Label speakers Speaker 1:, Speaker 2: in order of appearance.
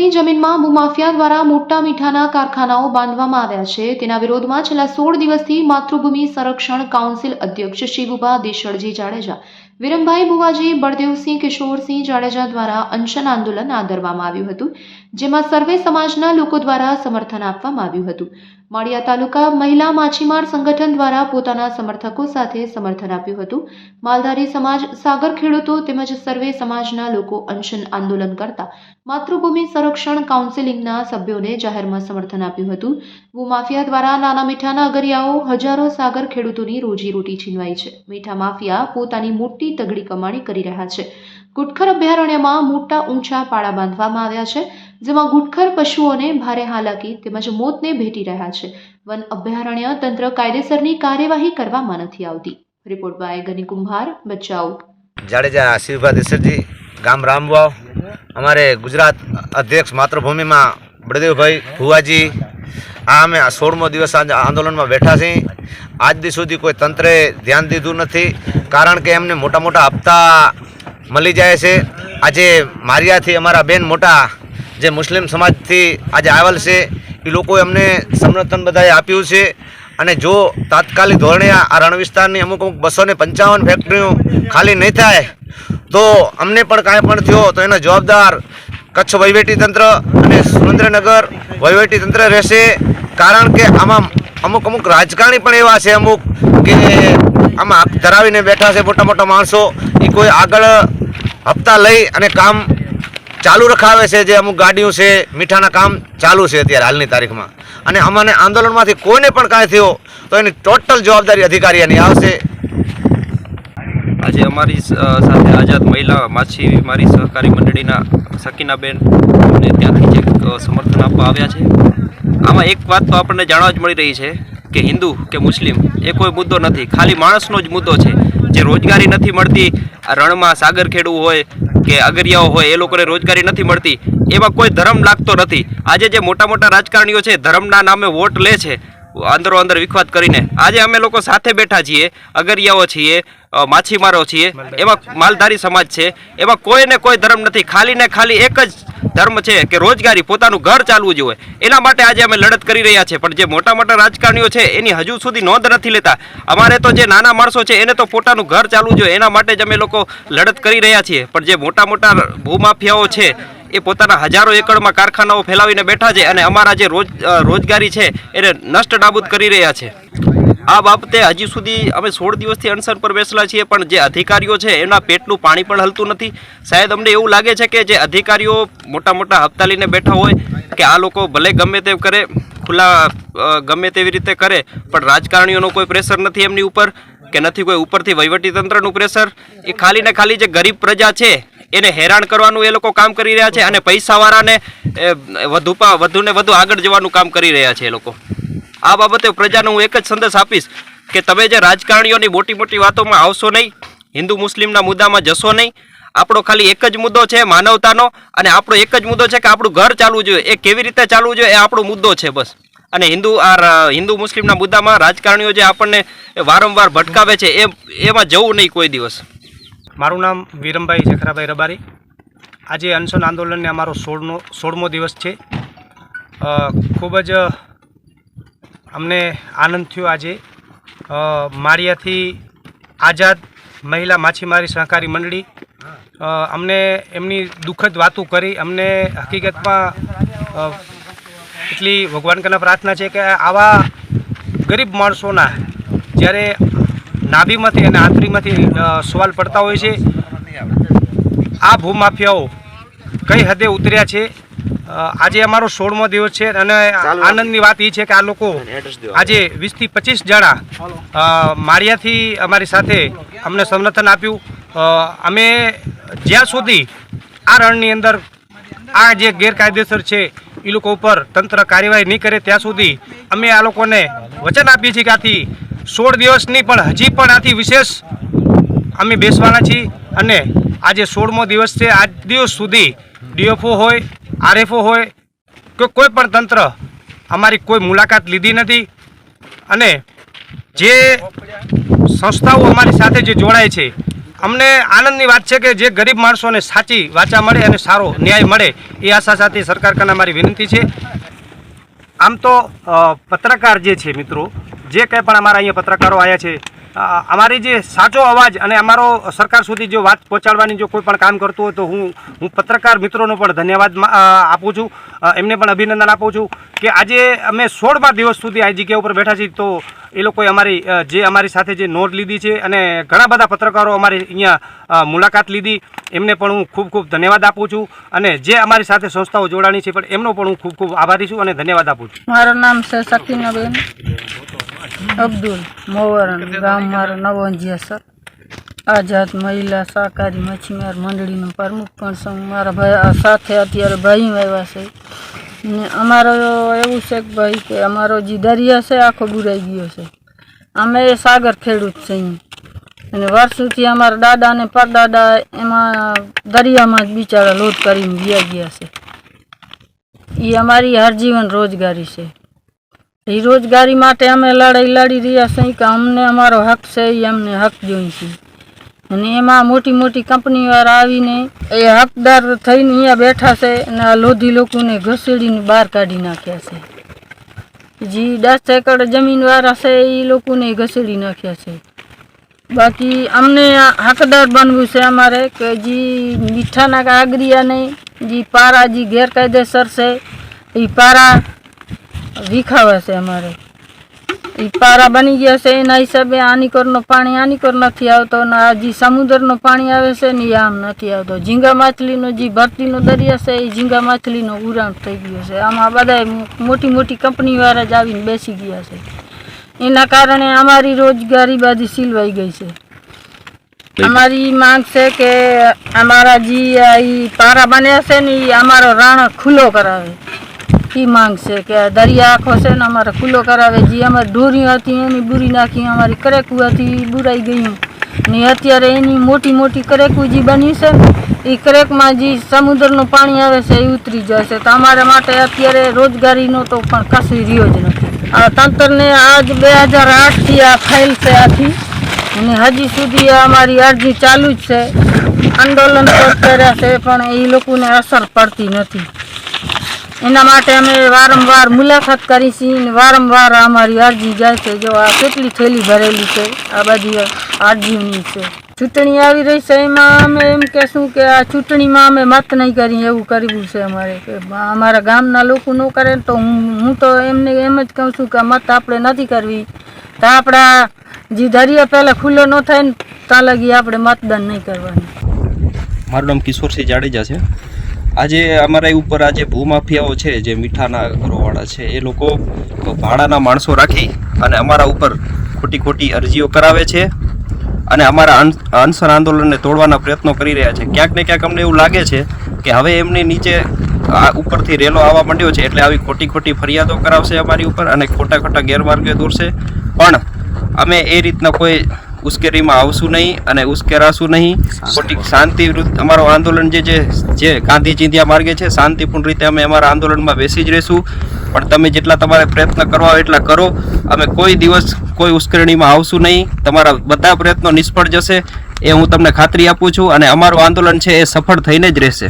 Speaker 1: વિસ્તારની જમીનમાં ભૂમાફિયા દ્વારા મોટા મીઠાના કારખાનાઓ બાંધવામાં આવ્યા છે. તેના વિરોધમાં છેલ્લા સોળ દિવસથી માતૃભૂમિ સંરક્ષણ કાઉન્સિલ અધ્યક્ષ શિવુભા દેશળજી જાડેજા વિરમભાઈ બુવાજી બળદેવસિંહ કિશોરસિંહ જાડેજા દ્વારા અનશન આંદોલન આદરવામાં આવ્યું હતું, જેમાં સર્વે સમાજના લોકો દ્વારા સમર્થન આપવામાં આવ્યું હતું. માળિયા તાલુકા મહિલા માછીમાર સંગઠન દ્વારા પોતાના સમર્થકો સાથે સમર્થન આપ્યું હતું. માલધારી સમાજ, સાગર ખેડૂતો તેમજ સર્વે સમાજના લોકો અનશન આંદોલન કરતા માતૃભૂમિ સંરક્ષણ કાઉન્સિલિંગના સભ્યોને જાહેરમાં સમર્થન આપ્યું હતું. ભૂમાફિયા દ્વારા નાના મીઠાના અગરિયાઓ હજારો સાગર ખેડૂતોની રોજીરોટી છીનવાઈ છે. મીઠા માફિયા પોતાની મોટી તગડી કમાણી કરી રહ્યા છે. ગુટખર અભયારણ્યમાં મોટા ઊંચા પાળા બાંધવામાં આવ્યા છે, જેમાં ગુટખર પશુઓને ભારે હાલાકી તેમજ મોતને ભેટી રહ્યા છે. વન અભયારણ્ય તંત્ર કાયદેસરની કાર્યવાહી કરવામાં નથી આવતી. રિપોર્ટ બાય ગની કુંભાર, બચાવ.
Speaker 2: જાડેજા શિવભા દેસરજી ગામ રામવાવ. અમારે ગુજરાત અધ્યક્ષ માતૃભૂમિમાં બળદેવભાઈ ભુવાજી આ અમે સોળમો દિવસ આજે આંદોલનમાં બેઠા છીએ. આજ દી સુધી કોઈ તંત્રે ધ્યાન દીધું નથી, કારણ કે એમને મોટા મોટા હપ્તા મળી જાય છે. આજે મારિયાથી અમારા બેન મોટા, જે મુસ્લિમ સમાજથી આજે આવેલ છે, એ લોકોએ અમને સમર્થન બધાએ આપ્યું છે. અને જો તાત્કાલિક ધોરણે આ રણ વિસ્તારની અમુક અમુક બસો ને પંચાવન ફેક્ટરીઓ ખાલી નહીં થાય, તો અમને પણ કાંઈ પણ થયો, તો એનો જવાબદાર કચ્છ વહીવટીતંત્ર અને સુરેન્દ્રનગર વહીવટીતંત્ર રહેશે. કારણ કે આમાં અમુક અમુક રાજકારણી પણ એવા છે અમુક કે આમાં ધરાવીને બેઠા છે મોટા મોટા માણસો. એ કોઈ આગળ હપ્તા લઈ અને કામ ચાલુ રખાવે છે જે અમુક ગાડીઓ છે, મીઠાના કામ ચાલુ છે અત્યારે હાલની તારીખમાં. અને અમને આંદોલનમાંથી કોઈને પણ કાંઈ થયો તો એની ટોટલ જવાબદારી અધિકારીઓની આવશે.
Speaker 3: આજે અમારી સાથે આઝાદ મહિલા માછીમારી સહકારી મંડળીના સકીનાબેન અને ત્યાંથી જે સમર્થન આપવા આવ્યા છે. આમાં એક વાત તો આપણને જાણવા જ મળી રહી છે કે હિન્દુ કે મુસ્લિમ એ કોઈ મુદ્દો નથી. ખાલી માણસનો જ મુદ્દો છે. જે રોજગારી નથી મળતી રણમાં સાગર ખેડવું હોય કે અગરિયાઓ હોય, એ લોકોને રોજગારી નથી મળતી. એમાં કોઈ ધર્મ લાગતો નથી. આજે જે મોટા મોટા રાજકારણીઓ છે, ધર્મના નામે વોટ લે છે અંદરો અંદર વિખવાદ કરીને. આજે અમે લોકો સાથે બેઠા છીએ અગરિયાઓ છીએ માછીમારો છીએ. એમાં માલધારી સમાજ છે. એમાં કોઈને કોઈ ધર્મ નથી. ખાલી ને ખાલી એક જ ધર્મ છે કે રોજગારી પોતાનું ઘર ચાલવું જોઈએ. એના માટે આજે અમે લડત કરી રહ્યા છીએ. પણ જે મોટા મોટા રાજકારણીઓ છે એની હજુ સુધી નોંધ નથી લેતા. અમારે તો જે નાના માણસો છે એને તો પોતાનું ઘર ચાલવું જોઈએ. એના માટે જ અમે લોકો લડત કરી રહ્યા છીએ. પણ જે મોટા મોટા ભૂમાફિયાઓ છે એ પોતાના હજારો એકડમાં કારખાનાઓ ફેલાવીને બેઠા છે અને અમારા જે રોજ રોજગારી છે, એને નષ્ટ નાબૂદ કરી રહ્યા છે. આ બાબતે હજી સુધી અમે સોળ દિવસથી અનશન પર બેસેલા છીએ, પણ જે અધિકારીઓ છે એના પેટનું પાણી પણ હલતું નથી. શાયદ અમને એવું લાગે છે કે જે અધિકારીઓ મોટા મોટા હપ્તા લઈને બેઠા હોય, કે આ લોકો ભલે ગમે તેમ કરે, ખુલ્લા ગમે તેવી રીતે કરે, પણ રાજકારણીઓનો કોઈ પ્રેશર નથી એમની ઉપર, કે નથી કોઈ ઉપરથી વહીવટીતંત્રનું પ્રેશર. એ ખાલી ને ખાલી જે ગરીબ પ્રજા છે એને હેરાન કરવાનું એ લોકો કામ કરી રહ્યા છે અને પૈસાવાળાને વધુ વધુ ને વધુ આગળ જવાનું કામ કરી રહ્યા છે એ લોકો. આ બાબતે પ્રજાને હું એક જ સંદેશ આપીશ કે તમે જે રાજકારણીઓની મોટી મોટી વાતોમાં આવશો નહીં, હિન્દુ મુસ્લિમના મુદ્દામાં જશો નહીં, આપણો ખાલી એક જ મુદ્દો છે માનવતાનો અને આપણો એક જ મુદ્દો છે કે આપણું ઘર ચાલવું જોઈએ. એ કેવી રીતે ચાલવું જોઈએ એ આપણો મુદ્દો છે બસ. અને હિન્દુ, આ હિન્દુ મુસ્લિમના મુદ્દામાં રાજકારણીઓ જે આપણને વારંવાર ભટકાવે છે, એ, એમાં જવું નહીં કોઈ દિવસ.
Speaker 4: મારું નામ વિરમભાઈ જખરાભાઈ રબારી. આજે અનશન આંદોલનને અમારો સોળનો સોળમો દિવસ છે. ખૂબ જ અમને આનંદ થયો આજે. માળિયાથી આઝાદ મહિલા માછીમારી સહકારી મંડળી અમને એમની દુઃખદ વાતો કરી. અમને હકીકતમાં એટલી ભગવાન કને પ્રાર્થના છે કે આવા ગરીબ માણસોના જ્યારે નાભીમાંથી અને આંતરીમાંથી સવાલ પડતા હોય છે. આ ભૂમાફિયાઓ કઈ હદે ઉતર્યા છે? આજે અમારો સોળમો દિવસ છે અને આનંદની વાત એ છે કે આ લોકો આજે વીસથી પચીસ જણા માળિયાથી અમારી સાથે અમને સમર્થન આપ્યું. અમે જ્યાં સુધી આ રણની અંદર આ જે ગેરકાયદેસર છે એ લોકો ઉપર તંત્ર કાર્યવાહી નહીં કરે ત્યાં સુધી અમે આ લોકોને વચન આપીએ છીએ કે આથી સોળ દિવસની પણ, હજી પણ આથી વિશેષ અમે બેસવાના છીએ અને આજે સોળમો દિવસ છે. આજ દિવસ સુધી ડીએફઓ હોય, આરએફઓ હોય, કે કોઈ પણ તંત્ર અમારી કોઈ મુલાકાત લીધી નથી. અને જે સંસ્થાઓ અમારી સાથે જે જોડાય છે, અમને આનંદની વાત છે કે જે ગરીબ માણસોને સાચી વાચા મળે અને સારો ન્યાય મળે, એ આશા સાથે સરકાર કને મારી વિનંતી છે. આમ તો પત્રકાર જે છે મિત્રો જે કંઈ પણ અમારા અહીંયા પત્રકારો આવ્યા છે અમારી જે સાચો અવાજ અને અમારો સરકાર સુધી જો વાત પહોંચાડવાની જો કોઈ પણ કામ કરતું હોય તો હું હું પત્રકાર મિત્રોનો પણ ધન્યવાદ આપું છું. એમને પણ અભિનંદન આપું છું કે આજે અમે સોળમા દિવસ સુધી આ જગ્યા ઉપર બેઠા છીએ તો એ લોકોએ અમારી જે અમારી સાથે જે નોટ લીધી છે અને ઘણા બધા પત્રકારો અમારી અહીંયા મુલાકાત લીધી. એમને પણ હું ખૂબ ખૂબ ધન્યવાદ આપું છું અને જે અમારી સાથે સંસ્થાઓ જોડાણી છે પણ એમનો પણ હું ખૂબ ખૂબ આભારી છું અને ધન્યવાદ આપું છું.
Speaker 5: મારું નામ છે સકીનાબેન અબ્દુલ, મોવરણ, ગામ મારો નવંજિયા સર. આઝાદ મહિલા સહકારી મચ્છીમાર, મંડળીનો પ્રમુખ પણ છું. મારા ભાઈ સાથે અત્યારે ભાઈ આવ્યા છે. ને અમારો એવું છે કે ભાઈ કે અમારો જે દરિયા છે, આખો બુરાઈ ગયો છે. અમે સાગર ખેડૂત છીએ અને વર્ષોથી અમારા દાદા અને પરદાદા એમાં દરિયામાં જ બિચારા લોટ કરીને ગયા ગયા છે. એ અમારી હરજીવન રોજગારી છે. એ રોજગારી માટે અમે લડાઈ લડી રહ્યા છીએ કે અમને અમારો હક છે એ અમને હક જોઈએ છે અને એમાં મોટી મોટી કંપનીવાળા આવીને એ હકદાર થઈને અહીંયા બેઠા છે અને આ લોધી લોકોને ઘસેડીને બહાર કાઢી નાખ્યા છે. જે દસ એકડ જમીનવાળા છે એ લોકોને ઘસેડી નાખ્યા છે. બાકી અમને હકદાર બનવું છે અમારે કે જે મીઠાના આગરિયાને જે પારા જે ગેરકાયદેસર છે એ પારા વિખાવા છે અમારે. એ પારા બની ગયા છે એના હિસાબે આનીકોરનો પાણી આનીકોર નથી આવતો અને આ જે સમુદ્રનો પાણી આવે છે ને એ આમ નથી આવતો. ઝીંગા માછલીનો જે ભરતીનો દરિયા છે એ ઝીંગા માછલીનો ઉરાણ થઈ ગયો છે. આમાં બધા મોટી મોટી કંપનીવાળા જ આવીને બેસી ગયા છે. એના કારણે અમારી રોજગારી બધી સિલવાઈ ગઈ છે. અમારી માંગ છે કે અમારા જે પારા બન્યા છે ને એ અમારો રાણ ખુલ્લો કરાવે. એ માંગ છે કે દરિયા આખો છે ને અમારે ખુલ્લો કરાવે જે અમારી ઢોરી હતી, એની બુરી નાખી, અમારી કરેકુ હતી બુરાઈ ગયું ને અત્યારે એની મોટી મોટી કરેકુ જે બની છે એ કરેકમાં જે સમુદ્રનું પાણી આવે છે એ ઉતરી જાય છે. તો અમારા માટે અત્યારે રોજગારીનો તો પણ કશું રહ્યો જ નથી. આ તંત્રને આજ બે હજાર આઠથી આ ફાઇલ છે આથી અને હજી સુધી અમારી અરજી ચાલુ જ છે. આંદોલન કર્યા છે, પણ એ લોકોને અસર પડતી નથી. એના માટે અમે વારંવાર મુલાકાત કરી છીએ વારંવાર અમારી અરજી જાય છે. જો આ કેટલી થેલી ભરેલી છે, આ બધી અરજીની છે. ચૂંટણી આવી રહી છે, એમાં અમે એમ કહેશું કે આ ચૂંટણીમાં અમે મત નહીં કરી એવું કરવું છે અમારે. કે અમારા ગામના લોકો ન કરે તો હું હું તો એમને એમ જ કહું છું કે મત આપણે નથી કરવી. તો આપણા જે દરિયા પહેલાં ખુલ્લો ન થાય ને, ત્યાં લગી આપણે મતદાન નહીં કરવાનું.
Speaker 3: મારું નામ કિશોરસિંહ જાડેજા છે. આજે અમારા ઉપર આજે ભૂમાફિયાઓ છે, જે મીઠાના ઘરોવાળા છે, એ લોકો ભાડાના માણસો રાખી અને અમારા ઉપર ખોટી ખોટી અરજીઓ કરાવે છે અને અમારા અનસર આંદોલનને તોડવાના પ્રયત્નો કરી રહ્યા છે. ક્યાંક ને ક્યાંક અમને એવું લાગે છે કે હવે એમની નીચે આ ઉપરથી રેલો આવવા માંડ્યો છે એટલે આવી ખોટી ખોટી ફરિયાદો કરાવશે અમારી ઉપર અને ખોટા ખોટા ગેરમાર્ગે દોરશે. પણ અમે એ રીતના કોઈ ઉશ્કેરીમાં આવશું નહીં અને ઉશ્કેરાશું નહીં. ખોટી શાંતિ વિરુદ્ધ અમારો આંદોલન જે જે ગાંધી ચિંધ્યા માર્ગે છે શાંતિપૂર્ણ રીતે અમે અમારા આંદોલનમાં બેસી જ રહીશું. પણ તમે જેટલા તમારે પ્રયત્ન કરવા હોય એટલા કરો. અમે કોઈ દિવસ કોઈ ઉશ્કેરણીમાં આવશું નહીં. તમારા બધા પ્રયત્નો નિષ્ફળ જશે. એ હું તમને ખાતરી આપું છું અને અમારું આંદોલન છે એ સફળ થઈને જ રહેશે.